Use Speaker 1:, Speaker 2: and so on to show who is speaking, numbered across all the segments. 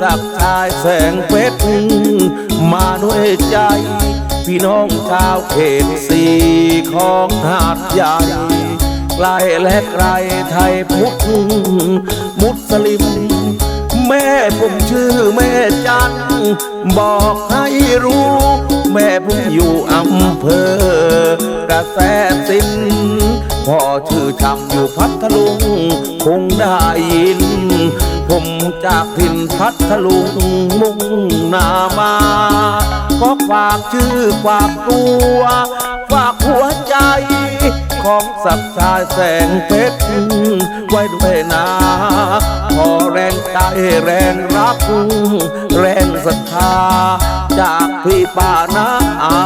Speaker 1: สักชายแสงเพชร มาด้วยใจ พี่น้องชาวเขตสีของหาดใหญ่ไกลและไกลไทยพุทธมุสลิม แม่ผมชื่อแม่จัน บอกให้รู้ แม่ผมอยู่อำเภอกระแสสินพ่อชื่อชำอยู่พัทลุง คงได้ยิน ผมจากถิ่นพัทลุงมุ่งหนามาก็ฝากชื่อฝากตัวฝากหัวใจ ของสับชายแสงเพชรไว้ด้วยนะพอแรงใจแรงรัก แรงศรัทธา จากพี่ป้านาอา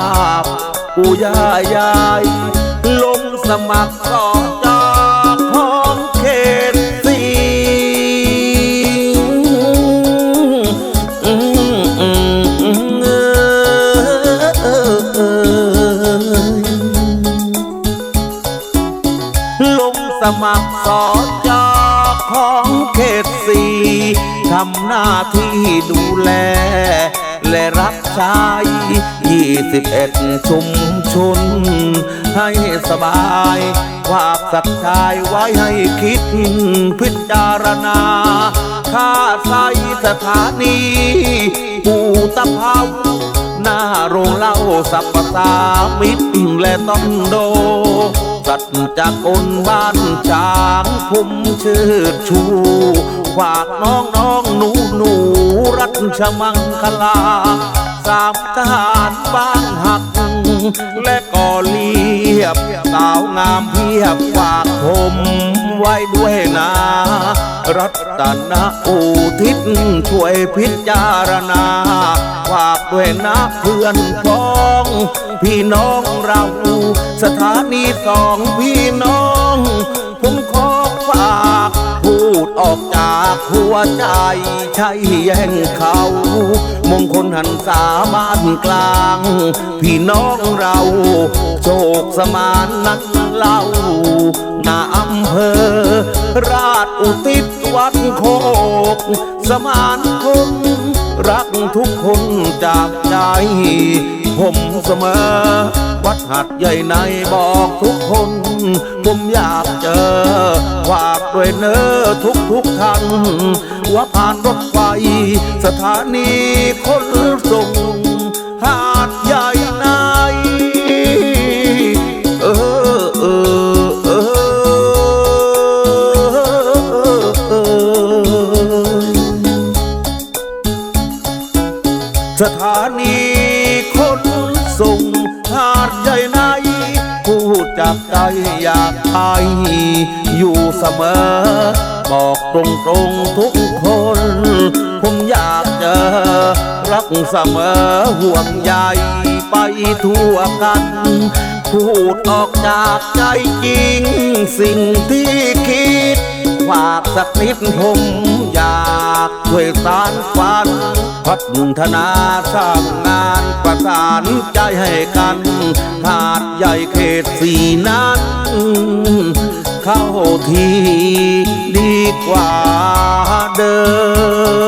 Speaker 1: ปู่ย่ายายลงสมัครสอ มัครสอจอของเขตสีทำหน้าที่ดูแล และรับใช้21 ชุมชน ให้สบายฝากสักชายไว้ให้คิดพิจารณาค่าใช้สถานีปูตะเภาหน้าโรงเหล้าสับปะสามิตรและต้องโด สัตว์จากคนบ้านช้างผมเชิดชูฝากน้องน้องหนูหนูรัชมังคลา สามทหารบ้างหัก และก่อเลียบสาวงามเพียบฝากผมไว้ด้วยนะรัตนอุทิศช่วยพิจารณา ด้วยนะเพื่อนพ้อง พี่น้องเรา สถานีสองพี่น้อง ผมขอฝากพูดออกจากหัวใจใช่แย่งเขา มงคลหันสาบ้านกลาง พี่น้องเราโชคสมานนักเล่าหน้าอำเภอ ราชอุทิศวัดโคก สมานคง รักทุกคนจากใจ ผมเสมอ วัดหัดใหญ่ในบอกทุกคน ผมอยากเจอฝากด้วยเนอทุกทุกๆท่านว่าผ่านรถไฟ สถานีคนส่ง สถานีคนส่งหาดใหญ่ในผู้จากใจอยากไปอยู่เสมอ บอกตรงตรงๆทุกคน ผมอยากเจอ รักเสมอห่วงใยไปทั่วกัน พูดออกจากใจจริง สิ่งที่คิดฝากสักนิดผมากช่วยสารฝัน พัฒนาสร้างงานประสานใจให้กันหาดใหญ่เขตสีนั้น เข้าทีดีกว่าเดิม